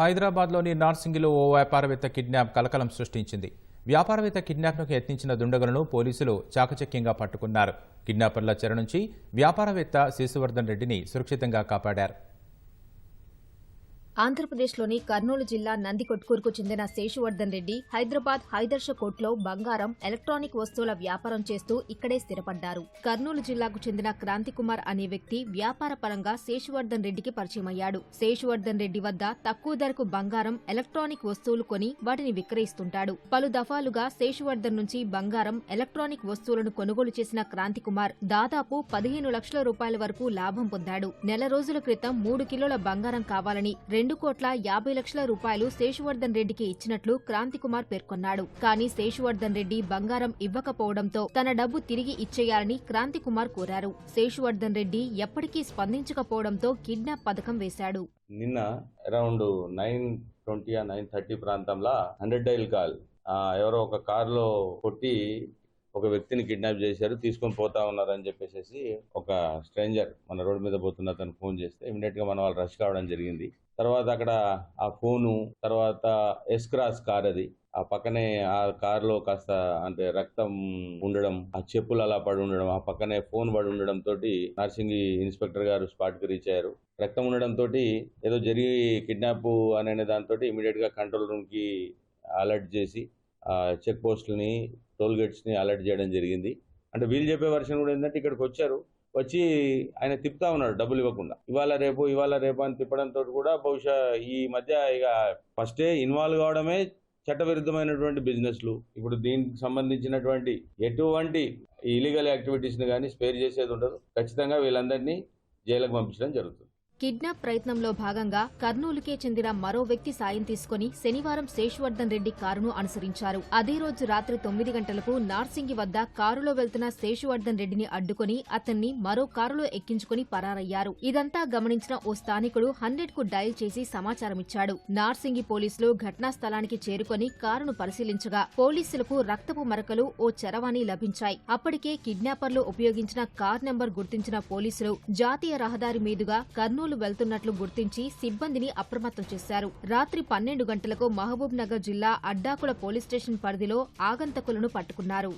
హైదరాబాద్లోని నార్సింగిలో ఓ వ్యాపారవేత్త కిడ్నాప్ కలకలం సృష్టించింది. వ్యాపారవేత్త కిడ్నాప్ను యత్నించిన దుండగులను పోలీసులు చాకచక్యంగా పట్టుకున్నారు. కిడ్నాపర్ల చెర నుంచి వ్యాపారవేత్త శిశువర్ధన్ రెడ్డిని సురక్షితంగా కాపాడారు. ఆంధ్రప్రదేశ్లోని కర్నూలు జిల్లా నందికొట్కూరుకు చెందిన శేషువర్ధన్ రెడ్డి హైదరాబాద్ హైదర్ష కోట్లో బంగారం ఎలక్ట్రానిక్ వస్తువుల వ్యాపారం చేస్తూ ఇక్కడే స్థిరపడ్డారు. కర్నూలు జిల్లాకు చెందిన క్రాంతికుమార్ అనే వ్యక్తి వ్యాపార పరంగా శేషువర్ధన్ రెడ్డికి పరిచయమయ్యాడు. శేషువర్ధన్ రెడ్డి వద్ద తక్కువ ధరకు బంగారం ఎలక్ట్రానిక్ వస్తువులు కొని వాటిని విక్రయిస్తుంటాడు. పలు దఫాలుగా శేషువర్ధన్ నుంచి బంగారం ఎలక్ట్రానిక్ వస్తువులను కొనుగోలు చేసిన క్రాంతికుమార్ దాదాపు పదిహేను లక్షల రూపాయల వరకు లాభం పొందాడు. నెల రోజుల క్రితం మూడు కిలోల బంగారం కావాలని రెండు రెండు కోట్ల యాభై లక్షల రూపాయలు శేషువర్ధన్ రెడ్డికి ఇచ్చినట్లు క్రాంతికుమార్ పేర్కొన్నాడు. కానీ శేషువర్ధన్ రెడ్డి బంగారం ఇవ్వకపోవడంతో తన డబ్బు తిరిగి ఇచ్చేయాలని క్రాంతికుమార్ కోరారు. శేషువర్ధన్ రెడ్డి ఎప్పటికీ స్పందించకపోవడంతో కిడ్నాప్ పథకం వేశాడు. నిన్న around nine twenty nine thirty ప్రాంతంలో హండ్రెడ్ డైల్ కాల్ ఎవరో ఒక కారులో కొట్టి ఒక వ్యక్తిని కిడ్నాప్ చేశారు తీసుకొని పోతా ఉన్నారని చెప్పేసి ఒక స్ట్రేంజర్ మన రోడ్డు మీద పోతున్న అతను ఫోన్ చేస్తే ఇమీడియట్గా మన వాళ్ళు రష్ కావడం జరిగింది. తర్వాత అక్కడ ఆ ఫోను తర్వాత ఎస్క్రాస్ కార్ అది. ఆ పక్కనే ఆ కారులో కాస్త అంటే రక్తం ఉండడం ఆ చెప్పులు అలా పడి ఉండడం ఆ పక్కనే ఫోన్ పడి ఉండడం తోటి నర్సింగి ఇన్స్పెక్టర్ గారు స్పాట్కి రీచ్ అయ్యారు. రక్తం ఉండడం తోటి ఏదో జరిగి కిడ్నాప్ అనే దాంతో ఇమీడియట్గా కంట్రోల్ రూమ్కి అలర్ట్ చేసి ఆ చెక్ పోస్టులని టోల్ గేట్స్ని అలర్ట్ చేయడం జరిగింది. అంటే వీళ్ళు చెప్పే వర్షన్ కూడా ఏంటంటే ఇక్కడికి వచ్చారు. వచ్చి ఆయన తిప్పుతా ఉన్నాడు డబ్బులు ఇవ్వకుండా. ఇవాళ రేపు ఇవాళ రేపు అని తిప్పడంతో కూడా బహుశా ఈ మధ్య ఇక ఫస్టే ఇన్వాల్వ్ కావడమే చట్టవిరుద్ధమైనటువంటి బిజినెస్లు ఇప్పుడు దీనికి సంబంధించినటువంటి ఎటువంటి ఇలీగల్ యాక్టివిటీస్ని కానీ స్పేర్ చేసేది ఉండదు. ఖచ్చితంగా వీళ్ళందరినీ జైలుకు పంపించడం జరుగుతుంది. కిడ్నాప్ ప్రయత్నంలో భాగంగా కర్నూలుకే చెందిన మరో వ్యక్తి సాయం తీసుకుని శనివారం శేషువర్ధన్ రెడ్డి కారును అనుసరించారు. అదే రోజు రాత్రి తొమ్మిది గంటలకు నార్సింగి వద్ద కారులో వెళ్తున్న శేషువర్ధన్ రెడ్డిని అడ్డుకుని అతన్ని మరో కారులో ఎక్కించుకుని పరారయ్యారు. ఇదంతా గమనించిన ఓ స్థానికుడు హండ్రెడ్కు డయల్ చేసి సమాచారమిచ్చాడు. నార్సింగి పోలీసులు ఘటనా స్థలానికి చేరుకొని కారును పరిశీలించగా పోలీసులకు రక్తపు మరకలు ఓ చరవాణి లభించాయి. అప్పటికే కిడ్నాపర్లు ఉపయోగించిన కార్ నెంబర్ గుర్తించిన పోలీసులు జాతీయ రహదారి మీదుగా కర్నూలు వెళ్తున్నట్లు గుర్తించి సిబ్బందిని అప్రమత్తం చేశారు. రాత్రి పన్నెండు గంటలకు మహబూబ్ నగర్ జిల్లా అడ్డాకుల పోలీస్ స్టేషన్ పరిధిలో ఆగంతకులను పట్టుకున్నారు.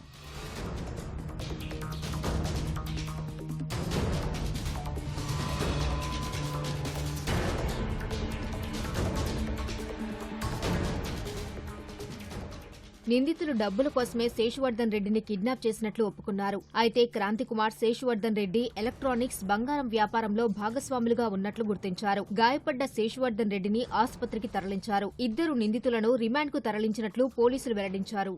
నిందితులు డబ్బుల కోసమే శేషువర్ధన్ రెడ్డిని కిడ్నాప్ చేసినట్లు ఒప్పుకున్నారు. అయితే క్రాంతికుమార్ శేషువర్ధన్ రెడ్డి ఎలక్ట్రానిక్స్ బంగారం వ్యాపారంలో భాగస్వాములుగా ఉన్నట్లు గుర్తించారు. గాయపడ్డ శేషువర్ధన్ రెడ్డిని ఆసుపత్రికి తరలించారు. ఇద్దరు నిందితులను రిమాండ్కు తరలించినట్లు పోలీసులు వెల్లడించారు.